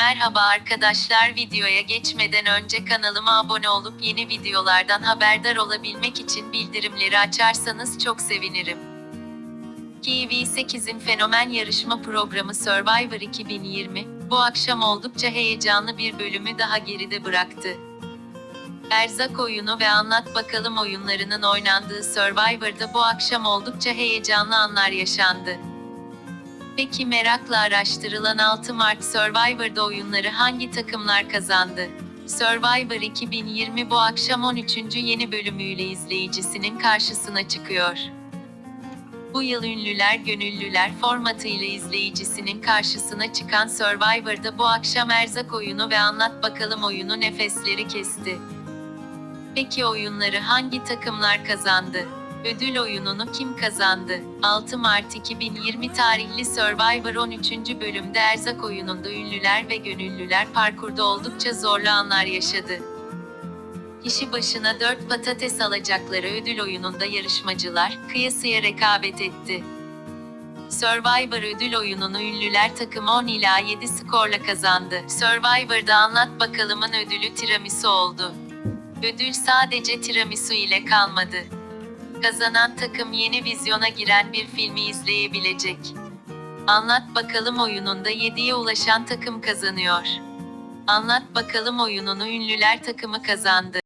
Merhaba arkadaşlar videoya geçmeden önce kanalıma abone olup yeni videolardan haberdar olabilmek için bildirimleri açarsanız çok sevinirim. TV8'in fenomen yarışma programı Survivor 2020, bu akşam oldukça heyecanlı bir bölümü daha geride bıraktı. Erzak oyunu ve Anlat Bakalım oyunlarının oynandığı Survivor'da bu akşam oldukça heyecanlı anlar yaşandı. Peki merakla araştırılan 6 Mart Survivor'da oyunları hangi takımlar kazandı? Survivor 2020 bu akşam 13. yeni bölümüyle izleyicisinin karşısına çıkıyor. Bu yıl ünlüler gönüllüler formatıyla izleyicisinin karşısına çıkan Survivor'da bu akşam erzak oyunu ve anlat bakalım oyunu nefesleri kesti. Peki oyunları hangi takımlar kazandı? Ödül oyununu kim kazandı? 6 Mart 2020 tarihli Survivor 13. bölümde erzak oyununda ünlüler ve gönüllüler parkurda oldukça zorlu anlar yaşadı. Kişi başına 4 patates alacakları ödül oyununda yarışmacılar kıyasıya rekabet etti. Survivor ödül oyununu ünlüler takımı 10 ila 7 skorla kazandı. Survivor'da anlat bakalımın ödülü tiramisu oldu. Ödül sadece tiramisu ile kalmadı. Kazanan takım yeni vizyona giren bir filmi izleyebilecek. Anlat bakalım oyununda 7'ye ulaşan takım kazanıyor. Anlat bakalım oyununu ünlüler takımı kazandı.